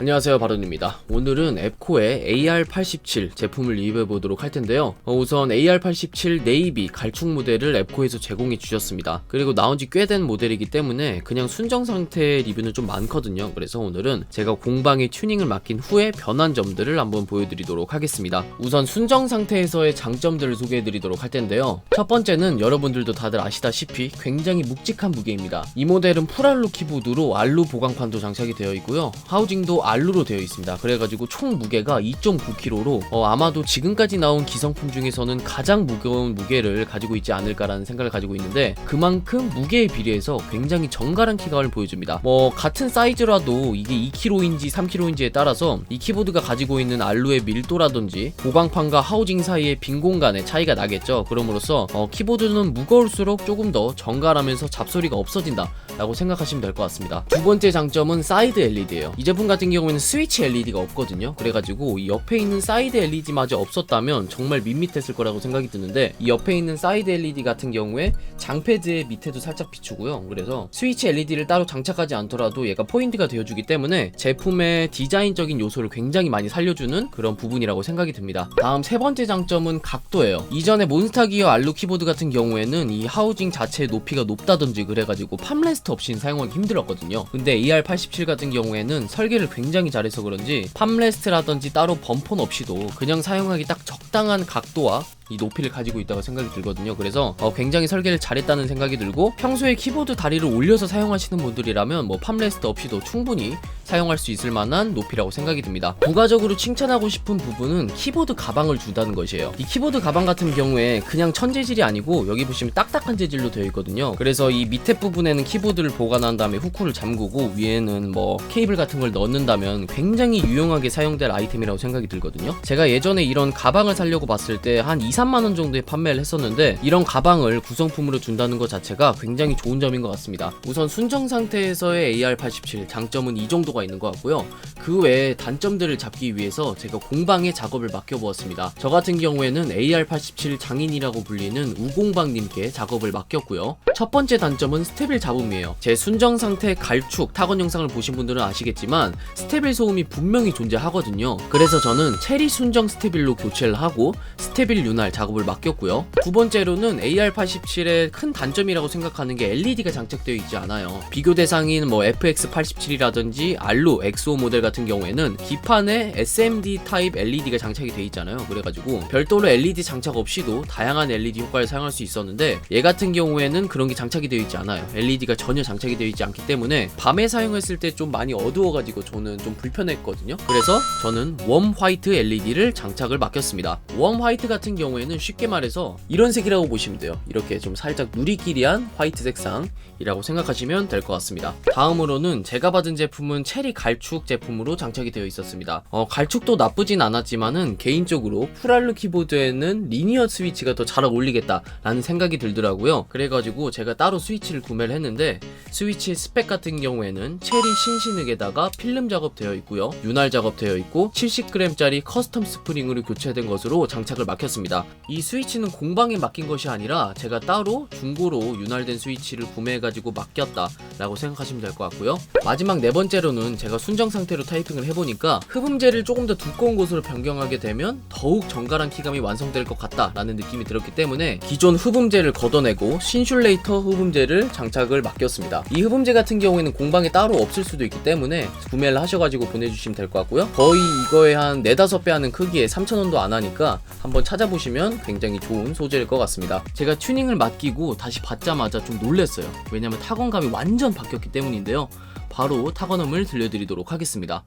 안녕하세요 바른입니다. 오늘은 앱코의 AR87 제품을 리뷰해 보도록 할 텐데요. 어, 우선 AR87 네이비 갈축 모델을 앱코에서 제공해 주셨습니다. 그리고 나온 지 꽤 된 모델이기 때문에 그냥 순정 상태 리뷰는 좀 많거든요. 그래서 오늘은 제가 공방에 튜닝을 맡긴 후에 변한 점들을 한번 보여드리도록 하겠습니다. 우선 순정 상태에서의 장점들을 소개해 드리도록 할 텐데요. 첫 번째는 여러분들도 다들 아시다시피 굉장히 묵직한 무게입니다. 이 모델은 풀알루 키보드로 알루 보강판도 장착이 되어 있고요. 하우징도 알루로 되어 있습니다. 그래가지고 총 무게가 2.9kg로 어, 아마도 지금까지 나온 기성품 중에서는 가장 무거운 무게를 가지고 있지 않을까라는 생각을 가지고 있는데 그만큼 무게에 비례해서 굉장히 정갈한 키감을 보여줍니다. 뭐 같은 사이즈라도 이게 2kg인지 3kg인지에 따라서 이 키보드가 가지고 있는 알루의 밀도라든지 보강판과 하우징 사이의 빈 공간의 차이가 나겠죠. 그럼으로써 어, 키보드는 무거울수록 조금 더 정갈하면서 잡소리가 없어진다. 라고 생각하시면 될 것 같습니다. 두 번째 장점은 사이드 LED예요. 이 제품 같은 경우에는 스위치 LED가 없거든요. 그래가지고 이 옆에 있는 사이드 LED마저 없었다면 정말 밋밋했을 거라고 생각이 드는데 이 옆에 있는 사이드 LED 같은 경우에 장패드의 밑에도 살짝 비추고요. 그래서 스위치 LED를 따로 장착하지 않더라도 얘가 포인트가 되어주기 때문에 제품의 디자인적인 요소를 굉장히 많이 살려주는 그런 부분이라고 생각이 듭니다. 다음 세 번째 장점은 각도예요. 이전에 몬스타기어 알루 키보드 같은 경우에는 이 하우징 자체의 높이가 높다든지 그래가지고 팜레스트 없이는 사용하기 힘들었거든요. 근데 AR87 같은 경우에는 설계를 굉장히 잘해서 그런지 팜레스트라든지 따로 범퍼는 없이도 그냥 사용하기 딱 적당한 각도와 이 높이를 가지고 있다고 생각이 들거든요. 그래서 어, 굉장히 설계를 잘했다는 생각이 들고 평소에 키보드 다리를 올려서 사용하시는 분들이라면 뭐 팜레스트 없이도 충분히 사용할 수 있을 만한 높이라고 생각이 듭니다. 부가적으로 칭찬하고 싶은 부분은 키보드 가방을 준다는 것이에요. 이 키보드 가방 같은 경우에 그냥 천재질이 아니고 여기 보시면 딱딱한 재질로 되어 있거든요. 그래서 이 밑에 부분에는 키보드를 보관한 다음에 후크를 잠그고 위에는 뭐 케이블 같은 걸 넣는다면 굉장히 유용하게 사용될 아이템이라고 생각이 들거든요. 제가 예전에 이런 가방을 사려고 봤을 때 한 2, 3만 원 정도에 판매를 했었는데 이런 가방을 구성품으로 준다는 것 자체가 굉장히 좋은 점인 것 같습니다. 우선 순정 상태에서의 AR87 장점은 이 정도가 있는 것 같고요. 그 외에 단점들을 잡기 위해서 제가 공방에 작업을 맡겨보았습니다. 저 같은 경우에는 AR87 장인이라고 불리는 우공방님께 작업을 맡겼고요. 첫 번째 단점은 스테빌 잡음이에요. 제 순정 상태 갈축 타건 영상을 보신 분들은 아시겠지만 스테빌 소음이 분명히 존재하거든요. 그래서 저는 체리 순정 스테빌로 교체를 하고 스테빌 윤활 작업을 맡겼고요. 두 번째로는 AR87의 큰 단점이라고 생각하는 게 LED가 장착되어 있지 않아요. 비교 대상인 뭐 FX87이라든지 알루 엑소 모델 같은 경우에는 기판에 SMD 타입 LED가 장착이 되어 있잖아요. 그래가지고 별도로 LED 장착 없이도 다양한 LED 효과를 사용할 수 있었는데 얘 같은 경우에는 그런 게 장착이 되어 있지 않아요. LED가 전혀 장착이 되어 있지 않기 때문에 밤에 사용했을 때 좀 많이 어두워가지고 저는 좀 불편했거든요. 그래서 저는 웜 화이트 LED를 장착을 맡겼습니다. 웜 화이트 같은 경우에는 쉽게 말해서 이런 색이라고 보시면 돼요. 이렇게 좀 살짝 누리끼리한 화이트 색상이라고 생각하시면 될 것 같습니다. 다음으로는 제가 받은 제품은 체리 갈축 제품으로 장착이 되어 있었습니다. 어, 갈축도 나쁘진 않았지만은 개인적으로 풀알루 키보드에는 리니어 스위치가 더 잘 어울리겠다라는 생각이 들더라고요. 그래가지고 제가 따로 스위치를 구매를 했는데 스위치 스펙 같은 경우에는 체리 신신흙에다가 필름 작업되어 있고요. 윤활 작업되어 있고 70g짜리 커스텀 스프링으로 교체된 것으로 장착을 맡겼습니다. 이 스위치는 공방에 맡긴 것이 아니라 제가 따로 중고로 윤활된 스위치를 구매해가지고 맡겼다 라고 생각하시면 될 것 같고요. 마지막 네 번째로는 제가 순정 상태로 타이핑을 해보니까 흡음재를 조금 더 두꺼운 곳으로 변경하게 되면 더욱 정갈한 키감이 완성될 것 같다 라는 느낌이 들었기 때문에 기존 흡음재를 걷어내고 신슐레이터 흡음재를 장착을 맡겼습니다. 이 흡음재 같은 경우에는 공방에 따로 없을 수도 있기 때문에 구매를 하셔가지고 보내주시면 될 것 같고요. 거의 이거에 한 4, 5배 하는 크기에 3,000원도 안 하니까 한번 찾아보시면 굉장히 좋은 소재일 것 같습니다. 제가 튜닝을 맡기고 다시 받자마자 좀 놀랐어요. 왜냐면 타건감이 완전 바뀌었기 때문인데요. 바로 타건음을 들려드리도록 하겠습니다.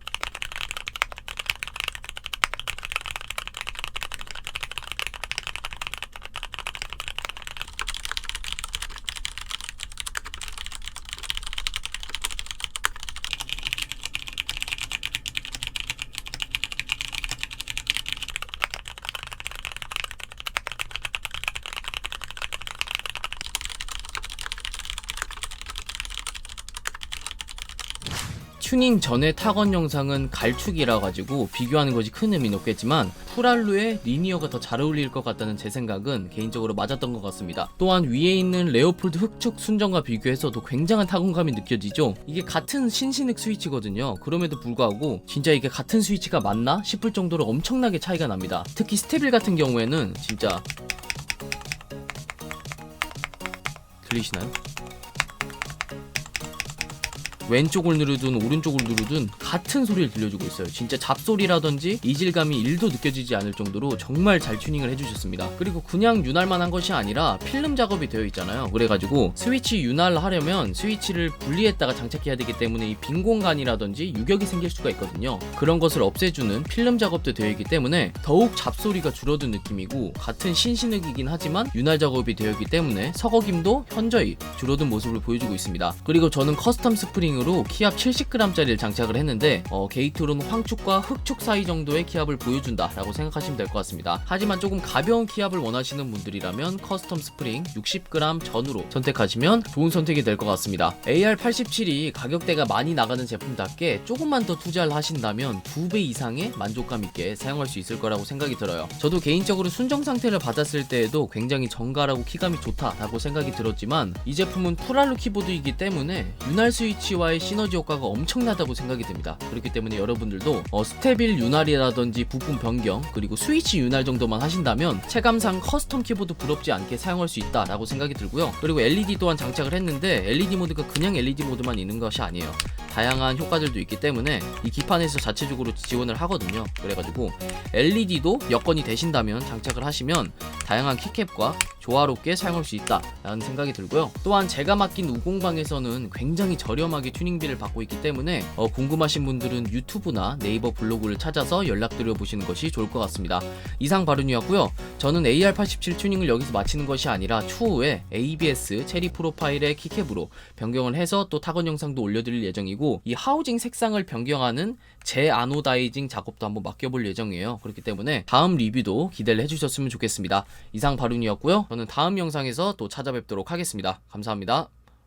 튜닝 전의 타건 영상은 갈축이라 가지고 비교하는 것이 큰 의미는 없겠지만 프랄루의 리니어가 더 잘 어울릴 것 같다는 제 생각은 개인적으로 맞았던 것 같습니다. 또한 위에 있는 레오폴드 흑축 순정과 비교해서도 굉장한 타건감이 느껴지죠. 이게 같은 신신흑 스위치거든요. 그럼에도 불구하고 진짜 이게 같은 스위치가 맞나 싶을 정도로 엄청나게 차이가 납니다. 특히 스테빌 같은 경우에는 진짜 들리시나요? 왼쪽을 누르든 오른쪽을 누르든 같은 소리를 들려주고 있어요. 진짜 잡소리라든지 이질감이 1도 느껴지지 않을 정도로 정말 잘 튜닝을 해주셨습니다. 그리고 그냥 윤활만 한 것이 아니라 필름 작업이 되어 있잖아요. 그래가지고 스위치 윤활 하려면 스위치를 분리했다가 장착해야 되기 때문에 이 빈 공간이라든지 유격이 생길 수가 있거든요. 그런 것을 없애주는 필름 작업도 되어 있기 때문에 더욱 잡소리가 줄어든 느낌이고 같은 신신흑이긴 하지만 윤활 작업이 되어 있기 때문에 서거김도 현저히 줄어든 모습을 보여주고 있습니다. 그리고 저는 커스텀 스프링 으로 키압 70g짜리를 장착을 했는데 어, 게이트로는 황축과 흑축 사이 정도의 키압을 보여준다 라고 생각하시면 될 것 같습니다. 하지만 조금 가벼운 키압을 원하시는 분들이라면 커스텀 스프링 60g 전후로 선택하시면 좋은 선택이 될 것 같습니다. AR87이 가격대가 많이 나가는 제품답게 조금만 더 투자를 하신다면 두 배 이상의 만족감 있게 사용할 수 있을 거라고 생각이 들어요. 저도 개인적으로 순정 상태를 받았을 때에도 굉장히 정갈하고 키감이 좋다라고 생각이 들었지만 이 제품은 프랄루 키보드이기 때문에 윤활 스위치와 의 시너지 효과가 엄청나다고 생각이 듭니다. 그렇기 때문에 여러분들도 어, 스테빌 윤활이라든지 부품 변경 그리고 스위치 윤활 정도만 하신다면 체감상 커스텀 키보드 부럽지 않게 사용할 수 있다라고 생각이 들고요. 그리고 LED 또한 장착을 했는데 LED 모드가 그냥 LED 모드만 있는 것이 아니에요. 다양한 효과들도 있기 때문에 이 기판에서 자체적으로 지원을 하거든요. 그래가지고 LED도 여건이 되신다면 장착을 하시면 다양한 키캡과 조화롭게 사용할 수 있다라는 생각이 들고요. 또한 제가 맡긴 우공방에서는 굉장히 저렴하게 튜닝비를 받고 있기 때문에 어, 궁금하신 분들은 유튜브나 네이버 블로그를 찾아서 연락드려 보시는 것이 좋을 것 같습니다. 이상 바른이었고요. 저는 AR87 튜닝을 여기서 마치는 것이 아니라 추후에 ABS 체리 프로파일의 키캡으로 변경을 해서 또 타건 영상도 올려드릴 예정이고 이 하우징 색상을 변경하는 재아노다이징 작업도 한번 맡겨볼 예정이에요. 그렇기 때문에 다음 리뷰도 기대를 해주셨으면 좋겠습니다. 이상 바른이었고요. 저는 다음 영상에서 또 찾아뵙도록 하겠습니다. 감사합니다.